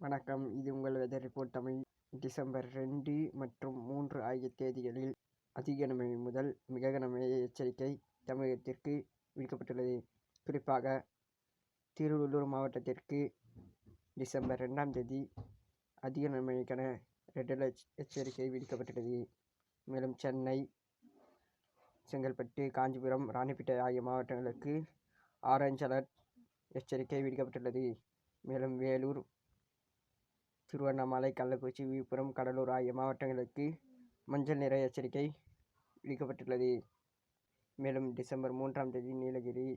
வணக்கம். இது உங்கள் வெதர் ரிப்போர்ட் தமிழ். டிசம்பர் ரெண்டு மற்றும் மூன்று ஆகிய தேதிகளில் அதிகனமை முதல் மிக கனமழை எச்சரிக்கை தமிழகத்திற்கு விடுக்கப்பட்டுள்ளது குறிப்பாக திருவள்ளூர் மாவட்டத்திற்கு டிசம்பர் ரெண்டாம் தேதி அதிக கனமழைக்கான ரெட் அலர்ட் எச்சரிக்கை விடுக்கப்பட்டுள்ளது மேலும் சென்னை செங்கல்பட்டு காஞ்சிபுரம் ராணிப்பேட்டை ஆகிய மாவட்டங்களுக்கு ஆரஞ்ச் அலர்ட் எச்சரிக்கை விடுக்கப்பட்டுள்ளது மேலும் வேலூர் திருவண்ணாமலை கள்ளக்குறிச்சி விழுப்புரம் கடலூர் ஆகிய மாவட்டங்களுக்கு மஞ்சள் நிற எச்சரிக்கை விடுக்கப்பட்டுள்ளது மேலும் டிசம்பர் மூன்றாம் தேதி நீலகிரி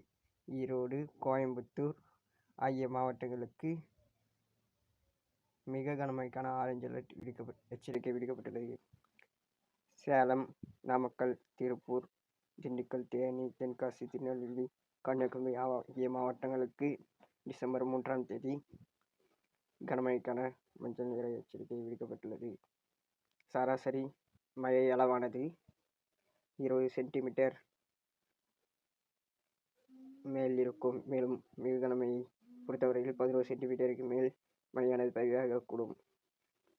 ஈரோடு கோயம்புத்தூர் ஆகிய மாவட்டங்களுக்கு மிக கனமழைக்கான ஆரஞ்சு அலர்ட் விடுக்கப்பட் எச்சரிக்கை விடுக்கப்பட்டுள்ளது சேலம் நாமக்கல் திருப்பூர் திண்டுக்கல் தேனி தென்காசி திருநெல்வேலி கன்னியாகுமரி ஆகிய மாவட்டங்களுக்கு டிசம்பர் மூன்றாம் தேதி கனமழைக்கான மஞ்சள் நிற எச்சரிக்கை விடுக்கப்பட்டுள்ளது. சராசரி மழை அளவானது இருபது சென்டிமீட்டர் மேல் இருக்கும். மேலும் மிக கனமையை பொறுத்தவரையில் பதினோரு சென்டிமீட்டருக்கு மேல் மழையானது பதிவாகக்கூடும்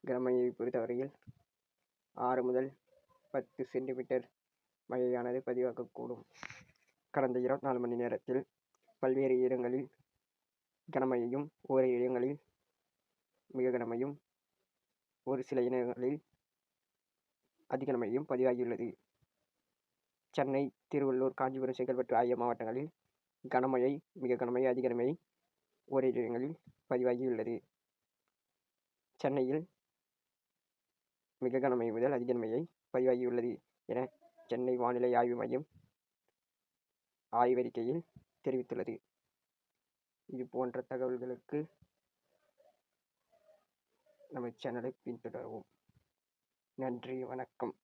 கனமழையை பொறுத்தவரையில் ஆறு முதல் பத்து சென்டிமீட்டர் மழையானது பதிவாகக்கூடும் கடந்த இருபத்தி நாலு மணி நேரத்தில் பல்வேறு இடங்களில் கனமழையும் ஓரிரு இடங்களில் மிக ஒரு சில இனங்களில் அதிகனமையும் பதிவாகியுள்ளது. சென்னை திருவள்ளூர் காஞ்சிபுரம் செங்கல்பட்டு ஆகிய மாவட்டங்களில் கனமழை மிக கனமழை அதி ஓரிரு இடங்களில் பதிவாகியுள்ளது. சென்னையில் மிக கனமழை முதல் அதிகமையை பதிவாகியுள்ளது என சென்னை வானிலை ஆய்வு மையம் ஆய்வறிக்கையில் தெரிவித்துள்ளது. இது போன்ற தகவல்களுக்கு நம்ம சேனலை பின்தொடரவும். நன்றி வணக்கம்.